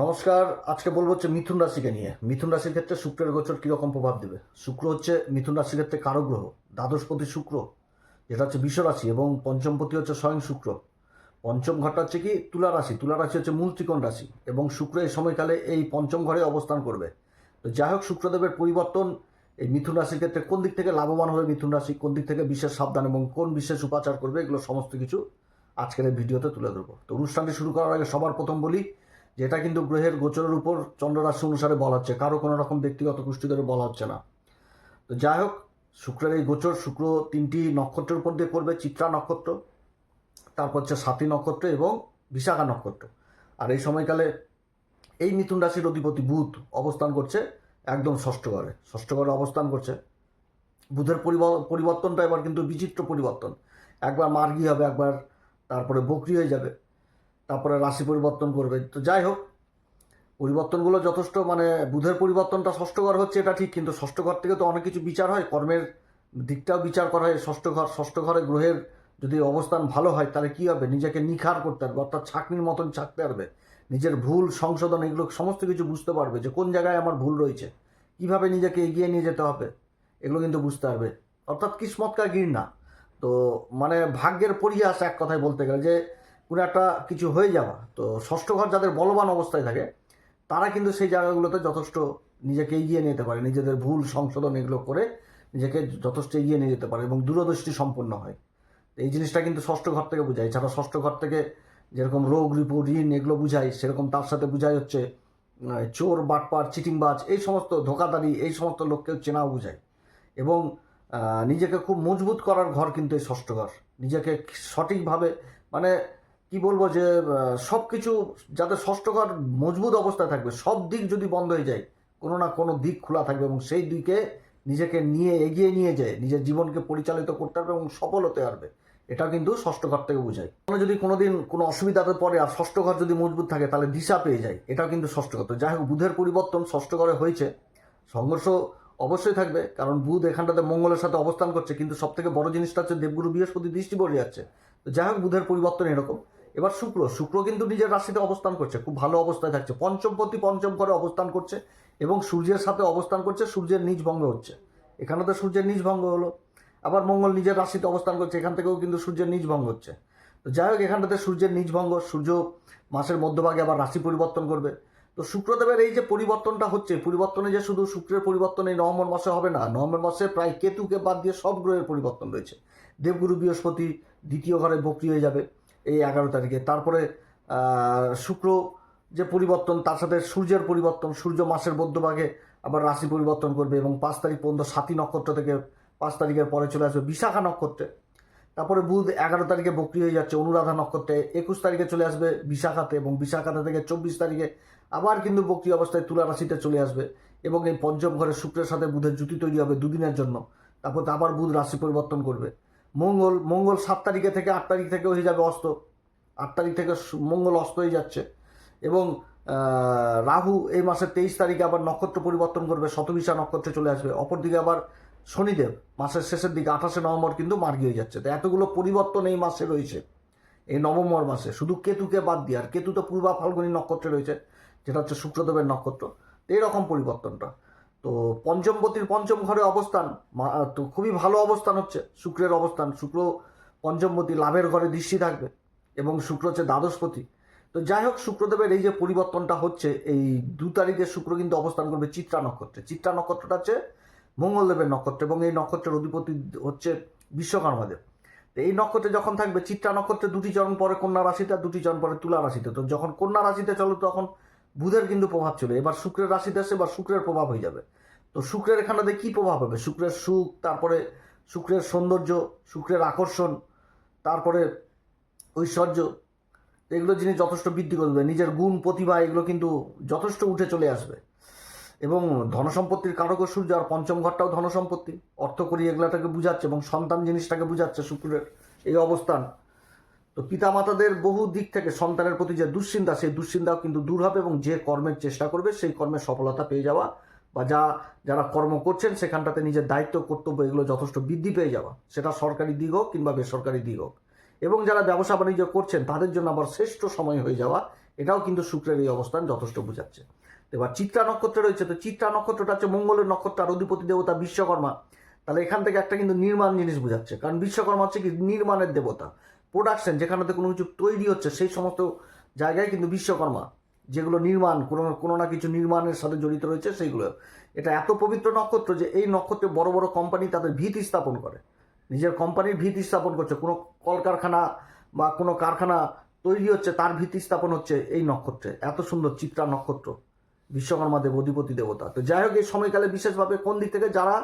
নমস্কার, আজকে বলব হচ্ছে মিথুন রাশিকে নিয়ে। মিথুন রাশির ক্ষেত্রে শুক্রের গোচর কীরকম প্রভাব দেবে? শুক্র হচ্ছে মিথুন রাশির ক্ষেত্রে কারও গ্রহ, দ্বাদশপতি শুক্র, যেটা হচ্ছে বিশ্ব রাশি এবং পঞ্চমপতি হচ্ছে স্বয়ং শুক্র। পঞ্চম ঘরটা হচ্ছে কি? তুলা রাশি। তুলা রাশি হচ্ছে মূল ত্রিকোণ রাশি এবং শুক্র এই সময়কালে এই পঞ্চম ঘরে অবস্থান করবে। তো যাই হোক, শুক্রদেবের পরিবর্তন, এই মিথুন রাশির ক্ষেত্রে কোন দিক থেকে লাভবান হবে মিথুন রাশি, কোন দিক থেকে বিশেষ সাবধান এবং কোন বিশেষ উপাচার করবে, এগুলো সমস্ত কিছু আজকের এই ভিডিওতে তুলে ধরবো। তো অনুষ্ঠানটি শুরু করার আগে সবার প্রথম বলি যে এটা কিন্তু গ্রহের গোচরের উপর চন্দ্র রাশি অনুসারে বলা হচ্ছে। কারও কোনো রকম ব্যক্তিগত গোষ্ঠী ধরে বলা হচ্ছে না। তো যাই হোক, শুক্রের এই গোচর শুক্র তিনটি নক্ষত্রের উপর দিয়ে করবে, চিত্রা নক্ষত্র, তারপর হচ্ছে সাথী নক্ষত্র এবং বিশাখা নক্ষত্র। আর এই সময়কালে এই মিথুন রাশির অধিপতি বুধ অবস্থান করছে একদম ষষ্ঠ ঘরে। ষষ্ঠ ঘরে অবস্থান করছে। বুধের পরিব- পরিবর্তনটা এবার কিন্তু বিচিত্র পরিবর্তন। একবার মার্গি হবে, একবার তারপরে বকরি হয়ে যাবে। তারপরে রাশি পরিবর্তন করবে। তো যাই হোক, পরিবর্তনগুলো যথেষ্ট মানে বুধের পরিবর্তনটা ষষ্ঠ ঘর হচ্ছে, এটা ঠিক, কিন্তু ষষ্ঠ ঘর থেকে তো অনেক কিছু বিচার হয়, কর্মের দিকটাও বিচার করা হয় ষষ্ঠ ঘর ষষ্ঠ ঘরে গ্রহের যদি অবস্থান ভালো হয়, তাহলে কী হবে? নিজেকে নিখার করতে পারবে অর্থাৎ ছাকনির মতন ছাকতে পারবে নিজের ভুল, সংশোধন, এগুলো সমস্ত কিছু বুঝতে পারবে যে কোন জায়গায় আমার ভুল রয়েছে। কীভাবে নিজেকে এগিয়ে নিয়ে যেতে হবে? এগুলো কিন্তু বুঝতে পারবে অর্থাৎ কিসমতকা গির না তো মানে ভাগ্যের পরিহাস এক কথায় বলতে গেলে যে কোনো একটা কিছু হয়ে যাওয়া। তো ষষ্ঠ ঘর যাদের বলবান অবস্থায় থাকে, তারা কিন্তু সেই জায়গাগুলোতে যথেষ্ট নিজেকে এগিয়ে নিতে পারে। নিজেদের ভুল সংশোধন এগুলো করে নিজেকে যথেষ্ট এগিয়ে নিয়ে যেতে পারে এবং দূরদৃষ্টি সম্পন্ন হয়। এই জিনিসটা কিন্তু ষষ্ঠ ঘর থেকে বোঝায়। এছাড়া ষষ্ঠ ঘর থেকে যেরকম রোগ রিপোর্ট, ঋণ এগুলো বুঝায়, সেরকম তার সাথে বোঝায় হচ্ছে চোর, বাটপার, চিটিংবাজ, এই সমস্ত ধোকাদারি এই সমস্ত লোককেও চেনাও বোঝায়। এবং নিজেকে খুব মজবুত করার ঘর কিন্তু এই ষষ্ঠ ঘর। নিজেকে সঠিকভাবে মানে কি বলব যে সব কিছু যাতে ষষ্ঠ ঘর মজবুত অবস্থায় থাকবে, সব দিক যদি বন্ধ হয়ে যায়, কোনো না কোনো দিক খোলা থাকবে এবং সেই দিকে নিজেকে নিয়ে এগিয়ে নিয়ে যায় নিজের জীবনকে পরিচালিত করতে পারবে এবং সফল হতে পারবে, এটা কিন্তু ষষ্ঠ ঘর থেকে বোঝায়। কোনো যদি কোনোদিন কোনো অসুবিধাতে পড়ে আর ষষ্ঠ ঘর যদি মজবুত থাকে, তাহলে দিশা পেয়ে যায়, এটাও কিন্তু ষষ্ঠ ঘর যাই হোক, বুধের পরিবর্তন ষষ্ঠ ঘরে হয়েছে, সংঘর্ষ অবশ্যই থাকবে, কারণ বুধ এখানটাতে মঙ্গলের সাথে অবস্থান করছে, কিন্তু সব থেকে বড় জিনিসটা হচ্ছে দেবগুরু বৃহস্পতি দৃষ্টি পড়ে যাচ্ছে। তো যাই হোক, বুধের পরিবর্তন এরকম। এবার শুক্র শুক্র কিন্তু নিজের রাশিতে অবস্থান করছে, খুব ভালো অবস্থায় থাকছে পঞ্চমপতি পঞ্চম ঘরে অবস্থান করছে এবং সূর্যের সাথে অবস্থান করছে, সূর্যের নিজ ভঙ্গ হচ্ছে। এখানে তো সূর্যের নিজ ভঙ্গ হলো, আবার মঙ্গল নিজের রাশিতে অবস্থান করছে, এখান থেকেও কিন্তু সূর্যের নিজ ভঙ্গ হচ্ছে। তো যাই হোক, এখানটাতে সূর্যের নিজ ভঙ্গ, সূর্য মাসের মধ্যভাগে আবার রাশি পরিবর্তন করবে। তো শুক্রদেবের এই যে পরিবর্তনটা হচ্ছে পরিবর্তনে যে শুধু শুক্রের পরিবর্তন এই নভেম্বর মাসে হবে না, নভেম্বর মাসে প্রায় কেতুকে বাদ দিয়ে সব গ্রহের পরিবর্তন রয়েছে। দেবগুরু বৃহস্পতি দ্বিতীয় ঘরে বক্রি হয়ে যাবে। এই এগারো তারিখে। তারপরে শুক্র যে পরিবর্তন, তার সাথে সূর্যের পরিবর্তন, সূর্য মাসের মধ্যভাগে আবার রাশি পরিবর্তন করবে এবং পাঁচ তারিখ পর্যন্ত সাতী নক্ষত্র থেকে পাঁচ তারিখের পরে চলে আসবে বিশাখা নক্ষত্রে। তারপরে বুধ এগারো তারিখে বক্রি হয়ে যাচ্ছে অনুরাধা নক্ষত্রে, একুশ তারিখে চলে আসবে বিশাখাতে এবং বিশাখাতে থেকে চব্বিশ তারিখে আবার কিন্তু বক্রি অবস্থায় তুলা রাশিতে চলে আসবে এবং এই পঞ্চম ঘরে শুক্রের সাথে বুধের জুতি তৈরি হবে দুদিনের জন্য। তারপর আবার বুধ রাশি পরিবর্তন করবে। মঙ্গল মঙ্গল সাত তারিখে থেকে আট তারিখ থেকে হয়ে যাবে অস্ত। আট তারিখ থেকে মঙ্গল অস্ত হয়ে যাচ্ছে। এবং রাহু এই মাসের তেইশ তারিখে আবার নক্ষত্র পরিবর্তন করবে, শতবিশা নক্ষত্রে চলে আসবে। অপরদিকে আবার শনিদেব মাসের শেষের দিকে, আঠাশে নভেম্বর কিন্তু মার্গি হয়ে যাচ্ছে। তো এতগুলো পরিবর্তন এই মাসে রয়েছে, এই নভেম্বর মাসে। শুধু কেতুকে বাদ দিয়ে, আর কেতু তো পূর্বা ফাল্গুনী নক্ষত্রে রয়েছে, যেটা হচ্ছে শুক্রদেবের নক্ষত্র। এইরকম পরিবর্তনটা। তো পঞ্চমপতির পঞ্চম ঘরে অবস্থান তো খুবই ভালো অবস্থান হচ্ছে, শুক্রের অবস্থান। শুক্র পঞ্চমপতি লাভের ঘরে দৃষ্টি থাকবে এবং শুক্র হচ্ছে দ্বাদশপতি। তো যাই হোক, শুক্রদেবের এই যে পরিবর্তনটা হচ্ছে, এই দু তারিখে শুক্র কিন্তু অবস্থান করবে চিত্রা নক্ষত্রে। চিত্রা নক্ষত্রটা হচ্ছে মঙ্গলদেবের নক্ষত্র এবং এই নক্ষত্রের অধিপতি হচ্ছে বিশ্বকর্মাদেব। তো এই নক্ষত্রে যখন থাকবে, চিত্রা নক্ষত্রে দুটি চরণ পরে, কন্যা রাশিতে, আর দুটি চরণ পরে তুলা রাশিতে। তো যখন কন্যা রাশিতে চলো, তখন বুধের কিন্তু প্রভাব ছিল এবার শুক্রের রাশিতে আসে এবার শুক্রের প্রভাব হয়ে যাবে। তো শুক্রের এখানটাতে কি প্রভাব হবে? শুক্রের সুখ, তারপরে শুক্রের সৌন্দর্য, শুক্রের আকর্ষণ, তারপরে ঐশ্বর্য, এগুলো জিনিস যথেষ্ট বৃদ্ধি করবে নিজের গুণ, প্রতিভা, এগুলো কিন্তু যথেষ্ট উঠে চলে আসবে। এবং ধনসম্পত্তির কারক সূর্য আর পঞ্চম ঘরটাও ধনসম্পত্তি। অর্থ করি এগুলাটাকে বুঝাচ্ছে এবং সন্তান জিনিসটাকে বুঝাচ্ছে শুক্রের এই অবস্থান। তো পিতামাতাদের বহু দিক থেকে সন্তানের প্রতি যে দুশ্চিন্তা, সেই দুশ্চিন্তাও কিন্তু দূর হবে এবং যে কর্মের চেষ্টা করবে, সেই কর্মের সফলতা পেয়ে যাওয়া বা যা, যারা কর্ম করছেন, সেখানটাতে নিজের দায়িত্ব, কর্তব্য এগুলো যথেষ্ট বৃদ্ধি পেয়ে যাওয়া। সেটা সরকারি দিক হোক কিংবা বেসরকারি দিক হোক। এবং যারা ব্যবসা বাণিজ্য করছেন, তাদের জন্য আবার শ্রেষ্ঠ সময় হয়ে যাওয়া, এটাও কিন্তু শুক্রের এই অবস্থান যথেষ্ট বোঝাচ্ছে। এবার চিত্রা নক্ষত্র রয়েছে, তো চিত্রা নক্ষত্রটা হচ্ছে মঙ্গলের নক্ষত্র, আর অধিপতি দেবতা বিশ্বকর্মা। তাহলে এখান থেকে একটা কিন্তু নির্মাণ জিনিস বোঝাচ্ছে। কারণ বিশ্বকর্মা হচ্ছে কি, নির্মাণের দেবতা। প্রোডাকশন যেখানেতে কোনো কিছু তৈরি হচ্ছে, সেই সমস্ত জায়গায় কিন্তু বিশ্বকর্মা, যেগুলো নির্মাণ, কোনো কোনো না কিছু নির্মাণের সাথে জড়িত রয়েছে, সেইগুলো। এটা এত পবিত্র নক্ষত্র যে এই নক্ষত্রে বড় বড় কোম্পানি তাদের ভিত স্থাপন করে। নিজের কোম্পানির ভিত স্থাপন করছে, কোনো কলকারখানা বা কোনো কারখানা তৈরি হচ্ছে, তার ভিত্তি স্থাপন হচ্ছে এই নক্ষত্রে। এত সুন্দর চিত্রা নক্ষত্র, বিশ্বকর্মা দেব, অধিপতি দেবতা। তো যাই হোক, এই সময়কালে বিশেষভাবে কোন দিক থেকে যারা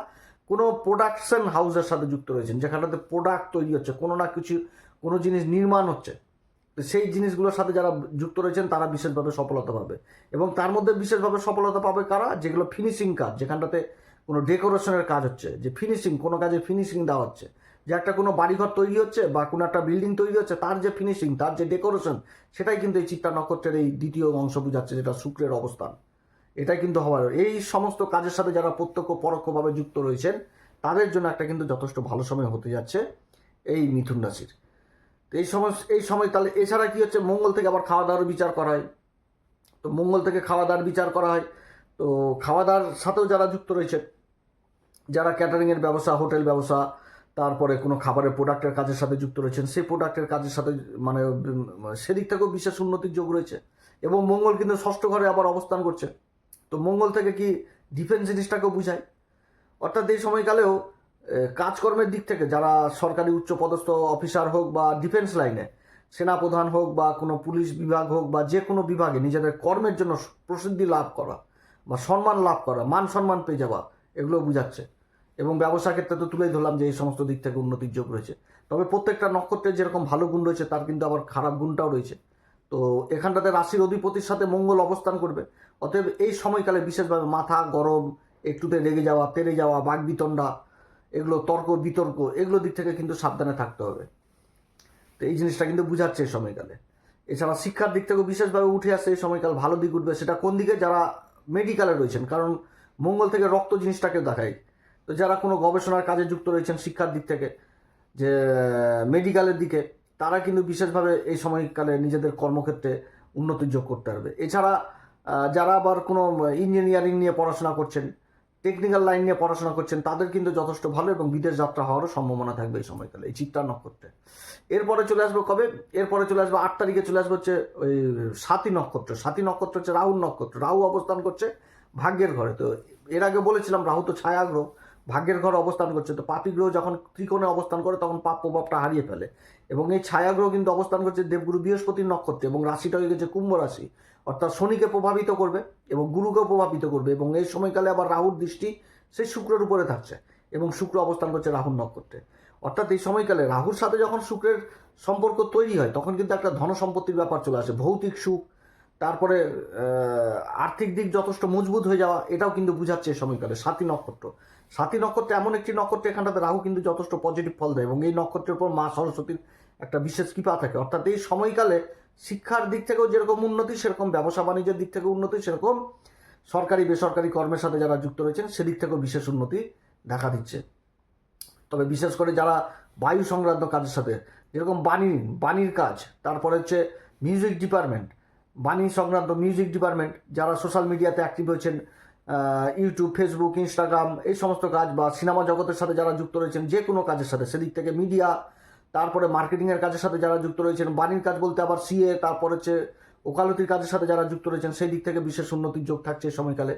কোনো প্রোডাকশন হাউসের সাথে যুক্ত রয়েছেন যেখানটাতে প্রোডাক্ট তৈরি হচ্ছে, কোনো না কিছু কোনো জিনিস নির্মাণ হচ্ছে সেই জিনিসগুলোর সাথে যারা যুক্ত রয়েছেন তারা বিশেষভাবে সফলতা পাবে। এবং তার মধ্যে বিশেষভাবে সফলতা পাবে কারা? যেগুলো ফিনিশিং কাজ, যেখানটাতে কোনো ডেকোরেশনের কাজ হচ্ছে, যে ফিনিশিং কোনো কাজে ফিনিশিং দেওয়া হচ্ছে। যে একটা কোনো বাড়িঘর তৈরি হচ্ছে বা কোনো একটা বিল্ডিং তৈরি হচ্ছে, তার যে ফিনিশিং তার যে ডেকোরেশন সেটাই কিন্তু এই চিত্রা নক্ষত্রের এই দ্বিতীয় অংশ বোঝাচ্ছে, যেটা শুক্রের অবস্থান। এটাই কিন্তু হওয়ার, এই সমস্ত কাজের সাথে যারা প্রত্যক্ষ পরোক্ষভাবে যুক্ত রয়েছেন, তাদের জন্য একটা কিন্তু যথেষ্ট ভালো সময় হতে যাচ্ছে এই মিথুন রাশির। তো এই সময় এই সময় তাহলে এছাড়া কি হচ্ছে? মঙ্গল থেকে আবার খাওয়া দাওয়ার বিচার করা হয়। তো মঙ্গল থেকে খাওয়া দাওয়ার বিচার করা হয়। তো খাওয়া দাওয়ার সাথেও যারা যুক্ত রয়েছে, যারা ক্যাটারিংয়ের ব্যবসা, হোটেল ব্যবসা, তারপরে কোনো খাবারের প্রোডাক্টের কাজের সাথে যুক্ত রয়েছেন, সেই প্রোডাক্টের কাজের সাথে মানে সেদিক থেকেও বিশেষ উন্নতির যোগ রয়েছে। এবং মঙ্গল কিন্তু ষষ্ঠ ঘরে আবার অবস্থান করছে। তো মঙ্গল থেকে কি ডিফেন্স জিনিসটাকেও বুঝায়? অর্থাৎ এই সময়কালেও কাজকর্মের দিক থেকে যারা সরকারি উচ্চপদস্থ অফিসার হোক বা ডিফেন্স লাইনে, সেনাপ্রধান হোক বা কোনো পুলিশ বিভাগ হোক বা যে কোনো বিভাগে নিজেদের কর্মের জন্য প্রসিদ্ধি লাভ করা বা সম্মান লাভ করা, মান সম্মান পেয়ে যাওয়া, এগুলো বুঝাচ্ছে। এবং ব্যবসা ক্ষেত্রে তো তুলেই ধরলাম যে এই সমস্ত দিক থেকে উন্নতির যোগ রয়েছে। তবে প্রত্যেকটা নক্ষত্রের যেরকম ভালো গুণ রয়েছে, তার কিন্তু আবার খারাপ গুণটাও রয়েছে। তো এখানটাতে রাশির অধিপতির সাথে মঙ্গল অবস্থান করবে। অতএব এই সময়কালে বিশেষভাবে মাথা গরম, একটুতে রেগে যাওয়া তেড়ে যাওয়া বাগবিতণ্ডা এগুলো তর্ক, বিতর্ক, এগুলো দিক থেকে কিন্তু সাবধানে থাকতে হবে। তো এই জিনিসটা কিন্তু বুঝাচ্ছে এই সময়কালে। এছাড়া শিক্ষার দিক থেকেও বিশেষভাবে উঠে আসছে এই সময়কাল, ভালো দিক উঠবে সেটা কোন দিকে? যারা মেডিকেলে রয়েছেন, কারণ মঙ্গল থেকে রক্ত জিনিসটাকে দেখায়। তো যারা কোনো গবেষণার কাজে যুক্ত রয়েছেন শিক্ষার দিক থেকে, যে মেডিকেলের দিকে, তারা কিন্তু বিশেষভাবে এই সময়কালে নিজেদের কর্মক্ষেত্রে উন্নতির যোগ করতে পারবে। এছাড়া যারা আবার কোনো ইঞ্জিনিয়ারিং নিয়ে পড়াশোনা করছেন টেকনিক্যাল লাইন নিয়ে পড়াশোনা করছেন, তাদের কিন্তু যথেষ্ট ভালো এবং বিদেশ যাত্রা হওয়ারও সম্ভাবনা থাকবে এই সময়কালে, এই চিত্রা নক্ষত্রে। এরপরে চলে আসবে কবে? এরপরে চলে আসবে আট তারিখে চলে আসবে হচ্ছে ওই সাতী নক্ষত্র। সাতী নক্ষত্র হচ্ছে রাহুর নক্ষত্র। রাহু অবস্থান করছে ভাগ্যের ঘরে। তো এর আগে বলেছিলাম রাহু তো ছায়াগ্রহ, ভাগ্যের ঘরে অবস্থান করছে। তো পাপী গ্রহ যখন ত্রিকোণে অবস্থান করে তখন পাপ প্রভাবটা হারিয়ে ফেলে। এবং এই ছায়াগ্রহ কিন্তু অবস্থান করছে দেবগুরু বৃহস্পতির নক্ষত্রে এবং রাশিটা হয়ে গেছে কুম্ভ রাশি। অর্থাৎ শনিকে প্রভাবিত করবে এবং গুরুকেও প্রভাবিত করবে এবং এই সময়কালে আবার রাহুর দৃষ্টি সেই শুক্রের উপরে থাকছে এবং শুক্র অবস্থান করছে রাহুর নক্ষত্রে। অর্থাৎ এই সময়কালে রাহুর সাথে যখন শুক্রের সম্পর্ক তৈরি হয়, তখন কিন্তু একটা ধন সম্পত্তির ব্যাপার চলে আসে, ভৌতিক সুখ, তারপরে আর্থিক দিক যথেষ্ট মজবুত হয়ে যাওয়া, এটাও কিন্তু বুঝাচ্ছে এই সময়কালে সাতী নক্ষত্র। সাতী নক্ষত্র এমন একটি নক্ষত্র এখানটাতে রাহু কিন্তু যথেষ্ট পজিটিভ ফল দেয় এবং এই নক্ষত্রের উপর মা সরস্বতীর একটা বিশেষ কৃপা থাকে। অর্থাৎ এই সময়কালে শিক্ষার দিক থেকেও যেরকম উন্নতি, সেরকম ব্যবসা বাণিজ্যের দিক থেকেও উন্নতি, সেরকম সরকারি, বেসরকারি কর্মের সাথে যারা যুক্ত রয়েছেন, সেদিক থেকেও বিশেষ উন্নতি দেখা দিচ্ছে। তবে বিশেষ করে যারা বায়ু সংক্রান্ত কাজের সাথে, যেরকম বাণী, বাণীর কাজ, তারপরে হচ্ছে মিউজিক ডিপার্টমেন্ট বাণী সংক্রান্ত মিউজিক ডিপার্টমেন্ট যারা সোশ্যাল মিডিয়াতে অ্যাক্টিভ হয়েছেন ইউটিউব ফেসবুক ইনস্টাগ্রাম এই সমস্ত কাজ বা সিনেমা জগতের সাথে যারা যুক্ত রয়েছেন, যে কোনো কাজের সাথে, সেদিক থেকে মিডিয়া তারপরে মার্কেটিংয়ের কাজের সাথে যারা যুক্ত রয়েছেন, বাণীর কাজ বলতে আবার সিএ তারপর হচ্ছে ওকালতির কাজের সাথে যারা যুক্ত রয়েছেন, সেই দিক থেকে বিশেষ উন্নতির যোগ থাকছে এই সময়কালে।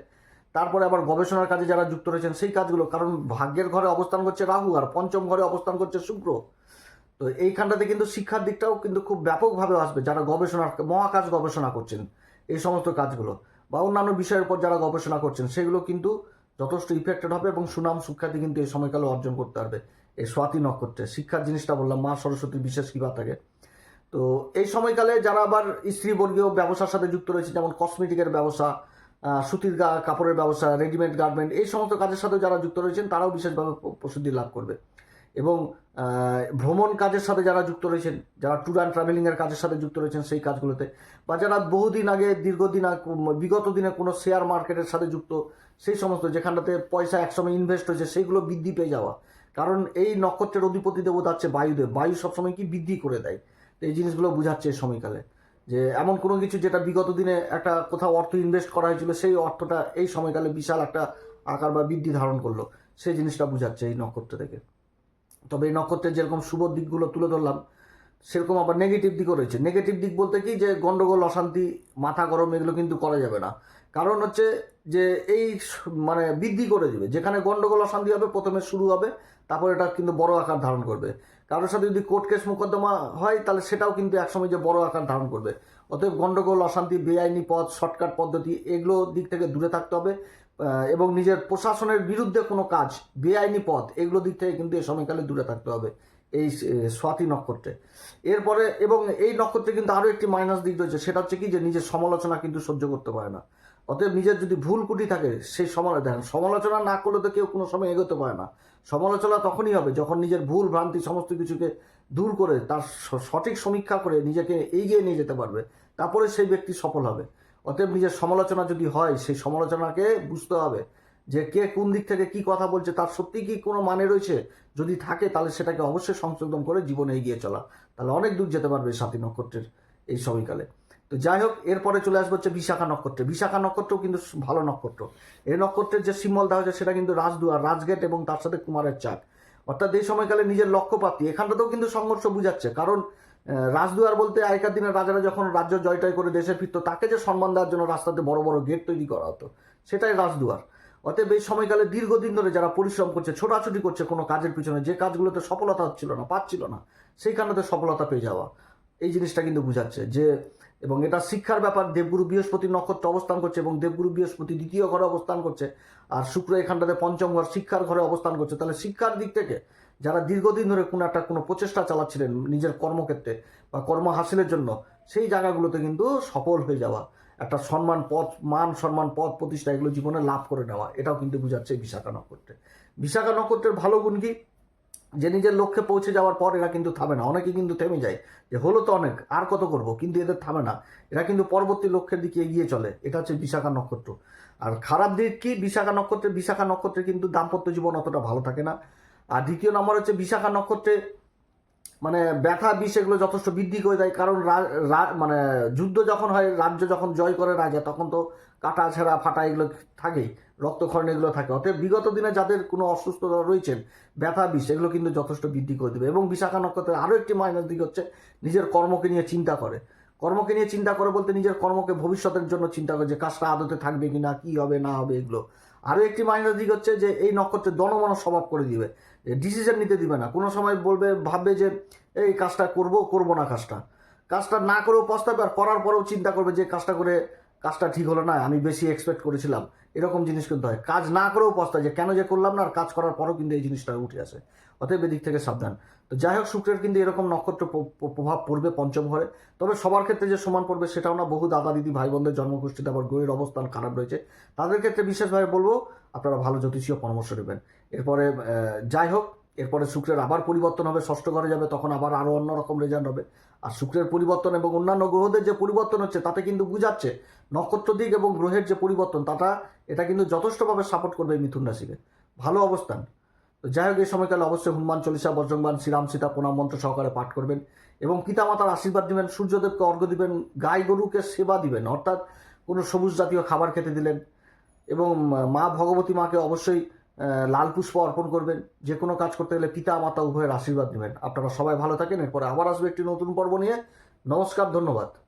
তারপরে আবার গবেষণার কাজে যারা যুক্ত রয়েছেন, সেই কাজগুলো, কারণ ভাগ্যের ঘরে অবস্থান করছে রাহু আর পঞ্চম ঘরে অবস্থান করছে শুক্র। তো এইখানটাতে কিন্তু শিক্ষার দিকটাও কিন্তু খুব ব্যাপকভাবে আসবে, যারা গবেষণার, মহাকাশ গবেষণা করছেন, এই সমস্ত কাজগুলো বা অন্যান্য বিষয়ের উপর যারা গবেষণা করছেন, সেগুলো কিন্তু যথেষ্ট ইফেক্টেড হবে এবং সুনাম সুখ্যাতি কিন্তু এই সময়কালে অর্জন করতে পারবে। এই স্বাতি নক্ষত্রে শিক্ষার জিনিসটা বললাম, মা সরস্বতীর বিশেষ কৃপা থাকে। তো এই সময়কালে যারা আবার স্ত্রীবর্গীয় ব্যবসার সাথে যুক্ত রয়েছে, যেমন কসমেটিকের ব্যবসা সুতির গা- কাপড়ের ব্যবসা রেডিমেড গার্মেন্ট এই সমস্ত কাজের সাথে যারা যুক্ত রয়েছেন, তারাও বিশেষভাবে প্রসিদ্ধি লাভ করবে। এবং ভ্রমণ কাজের সাথে যারা যুক্ত রয়েছেন, যারা ট্যুর অ্যান্ড ট্রাভেলিংয়ের কাজের সাথে যুক্ত রয়েছেন সেই কাজগুলোতে, বা যারা বহুদিন আগে, দীর্ঘদিন বিগত দিনে কোনো শেয়ার মার্কেটের সাথে যুক্ত, সেই সমস্ত, যেখানটাতে পয়সা একসময় ইনভেস্ট হয়েছে, সেইগুলো বৃদ্ধি পেয়ে যাওয়া কারণ এই নক্ষত্রের অধিপতি দেবতা হচ্ছে বায়ুদেব। বায়ু সবসময় কি বৃদ্ধি করে দেয়? এই জিনিসগুলো বোঝাচ্ছে এই সময়কালে। যে এমন কোনো কিছু যেটা বিগত দিনে একটা কোথাও অর্থ ইনভেস্ট করা হয়েছিল, সেই অর্থটা এই সময়কালে বিশাল একটা আকার বা বৃদ্ধি ধারণ করল। সেই জিনিসটা বোঝাচ্ছে এই নক্ষত্র থেকে। তবে এই নক্ষত্রের যেরকম শুভ দিকগুলো তুলে ধরলাম, সেরকম আবার নেগেটিভ দিকও রয়েছে। নেগেটিভ দিক বলতে কি যে গন্ডগোল, অশান্তি, মাথা গরম, এগুলো কিন্তু করা যাবে না। কারণ হচ্ছে যে এই মানে বৃদ্ধি করে দেবে। যেখানে গন্ডগোল অশান্তি হবে, প্রথমে শুরু হবে, তারপর এটা কিন্তু বড় আকার ধারণ করবে। কারোর সাথে যদি কোর্ট কেস মোকদ্দমা হয়, তাহলে সেটাও কিন্তু একসময় যে বড় আকার ধারণ করবে। অতএব গন্ডগোল, অশান্তি, বেআইনি পথ, শর্টকাট পদ্ধতি, এগুলো দিক থেকে দূরে থাকতে হবে এবং নিজের প্রশাসনের বিরুদ্ধে কোনো কাজ, বেআইনি পথ, এগুলো দিক থেকে কিন্তু এ সময়কালে দূরে থাকতে হবে, এই স্বাতি নক্ষত্রে। এরপরে, এবং এই নক্ষত্রে কিন্তু আরও একটি মাইনাস দিক রয়েছে, সেটা হচ্ছে কি যে নিজের সমালোচনা কিন্তু সহ্য করতে পারে না। অতএব নিজের যদি ভুল কুটি থাকে, সেই সমালোচনা দেখেন, সমালোচনা না করলে তো কেউ কোনো সময় এগোতে পারে না। সমালোচনা তখনই হবে যখন নিজের ভুল, ভ্রান্তি, সমস্ত কিছুকে দূর করে তার সঠিক সমীক্ষা করে নিজেকে এগিয়ে নিয়ে যেতে পারবে, তারপরে সেই ব্যক্তি সফল হবে। অতএব নিজের সমালোচনা যদি হয়, সেই সমালোচনাকে বুঝতে হবে যে কে কোন দিক থেকে কি কথা বলছে, তার সত্যি কি কোনো মানে রয়েছে? যদি থাকে, তাহলে সেটাকে অবশ্যই সংশোধন করে জীবনে এগিয়ে চলা। তাহলে অনেক দূর যেতে পারবে সাথী নক্ষত্রের এই সময়কালে। তো যাই হোক, এরপরে চলে আসবে হচ্ছে বিশাখা নক্ষত্রে। বিশাখা নক্ষত্রও কিন্তু ভালো নক্ষত্র। এই নক্ষত্রের যে সিম্বল দেওয়া হয়েছে, সেটা কিন্তু রাজদুয়ার রাজগেট এবং তার সাথে কুমারের চাক অর্থাৎ এই সময়কালে নিজের লক্ষ্যপ্রাপ্তি। এখানটাতেও কিন্তু সংঘর্ষ বুঝাচ্ছে। কারণ রাজদুয়ার বলতে আগেকার দিনের রাজারা যখন রাজ্য জয়টয় করে দেশে ফিরত, তাকে যে সম্মান দেওয়ার জন্য রাস্তাতে বড় বড় গেট তৈরি করা হতো, সেটাই রাজদুয়ার। অতএব এই সময়কালে দীর্ঘদিন ধরে যারা পরিশ্রম করছে, ছোটাছুটি করছে কোনো কাজের পিছনে, যে কাজগুলোতে সফলতা হচ্ছিল না, পাচ্ছিল না, সেইখানেতে সফলতা পেয়ে যাওয়া, এই জিনিসটা কিন্তু বুঝাচ্ছে যে এবং এটা শিক্ষার ব্যাপার, দেবগুরু বৃহস্পতি নক্ষত্র অবস্থান করছে এবং দেবগুরু বৃহস্পতি দ্বিতীয় ঘরে অবস্থান করছে আর শুক্র এখানটাতে পঞ্চম ঘর শিক্ষার ঘরে অবস্থান করছে। তাহলে শিক্ষার দিক থেকে যারা দীর্ঘদিন ধরে কোনো একটা কোনো প্রচেষ্টা চালাচ্ছিলেন নিজের কর্মক্ষেত্রে বা কর্ম হাসিলের জন্য, সেই জায়গাগুলোতে কিন্তু সফল হয়ে যাওয়া, একটা সম্মান পথ, মান সম্মান পথ প্রতিষ্ঠা এগুলো জীবনে লাভ করে নেওয়া, এটাও কিন্তু বুঝাচ্ছে বিশাখা নক্ষত্রে। বিশাখা নক্ষত্রের ভালো গুণ কি? যে নিজের লক্ষ্যে পৌঁছে যাওয়ার পর এরা কিন্তু থামে না। অনেকে কিন্তু থেমে যায় যে, হলো তো অনেক, আর কত করব? কিন্তু এদের থামে না। এরা কিন্তু পরবর্তী লক্ষ্যের দিকে এগিয়ে চলে। এটা হচ্ছে বিশাখা নক্ষত্র। আর খারাপ দিক কি? বিশাখা নক্ষত্রে বিশাখা নক্ষত্রে কিন্তু দাম্পত্য জীবন অতটা ভালো থাকে না। আর দ্বিতীয় নম্বর হচ্ছে বিশাখা নক্ষত্রে মানে ব্যথা, বিষ এগুলো যথেষ্ট বৃদ্ধি করে দেয়। কারণ মানে যুদ্ধ যখন হয়, রাজ্য যখন জয় করে রাজা, তখন তো কাটা, ছেঁড়া, ফাটা এগুলো থাকেই। রক্তক্ষরণ এগুলো থাকে। অতএব বিগত দিনে যাদের কোনো অসুস্থতা রয়েছেন, ব্যথা, বিষ, এগুলো কিন্তু যথেষ্ট বৃদ্ধি করে দেবে এবং বিশাখা নক্ষত্রের আরও একটি মাইনাস দিক হচ্ছে নিজের কর্মকে নিয়ে চিন্তা করে। কর্মকে নিয়ে চিন্তা করে বলতে নিজের কর্মকে ভবিষ্যতের জন্য চিন্তা করে যে কাজটা আদতে থাকবে কি না কী হবে, না হবে এগুলো। আরও একটি মাইনাস দিক হচ্ছে যে এই নক্ষত্রের দনমন স্বভাব করে দিবে। ডিসিশন নিতে দিবে না। কোনো সময় বলবে, ভাববে যে এই কাজটা করব করব না কাজটা। কাজটা না করেও পস্তাবে আর করার পরেও চিন্তা করবে যে কাজটা করে কাজটা ঠিক হলো না, আমি বেশি এক্সপেক্ট করেছিলাম। এরকম জিনিস কিন্তু হয়। কাজ না করেও পস্তায় যে কেন যে করলাম না, আর কাজ করার পরও কিন্তু এই জিনিসটা উঠে আসে। অতএব এদিক থেকে সাবধান। তো যাই হোক, শুক্রের কিন্তু এরকম নক্ষত্র প্রভাব পড়বে পঞ্চম ঘরে। তবে সবার ক্ষেত্রে যে সমান পড়বে সেটাও না। বহু দাদা দিদি, ভাই বোনদের জন্মগোষ্ঠীতে আবার গ্রহের অবস্থান খারাপ রয়েছে। তাদের ক্ষেত্রে বিশেষভাবে বলব, আপনারা ভালো জ্যোতিষীয় পরামর্শ নেবেন। এরপরে যাই হোক, এরপরে শুক্রের আবার পরিবর্তন হবে, ষষ্ঠ ঘরে যাবে, তখন আবার আরও অন্যরকম রেজাল্ট হবে। আর শুক্রের পরিবর্তন এবং অন্যান্য গ্রহদের যে পরিবর্তন হচ্ছে, তাতে কিন্তু বুঝাচ্ছে নক্ষত্র দিক এবং গ্রহের যে পরিবর্তন, তাটা, এটা কিন্তু যথেষ্টভাবে সাপোর্ট করবে মিথুন রাশিকে। ভালো অবস্থান। যাই হোক, এই সময়কালে অবশ্যই হনুমান চল্লিশা, বজ্রংবান, শ্রীরাম, সীতা প্রণাম মন্ত্র সহকারে পাঠ করবেন এবং পিতামাতার আশীর্বাদ দিবেন, সূর্যদেবকে অর্ঘ্য দিবেন, গাই গরুকে সেবা দিবেন। অর্থাৎ কোনো সবুজ জাতীয় খাবার খেতে দিলেন এবং মা ভগবতী মাকে অবশ্যই লাল পুষ্প অর্পণ করবেন। যে কোনো কাজ করতে গেলে পিতা মাতা উভয়ের আশীর্বাদ নেবেন। আপনারা সবাই ভালো থাকেন। এরপরে আবার আসবে একটি নতুন পর্ব নিয়ে। নমস্কার, ধন্যবাদ।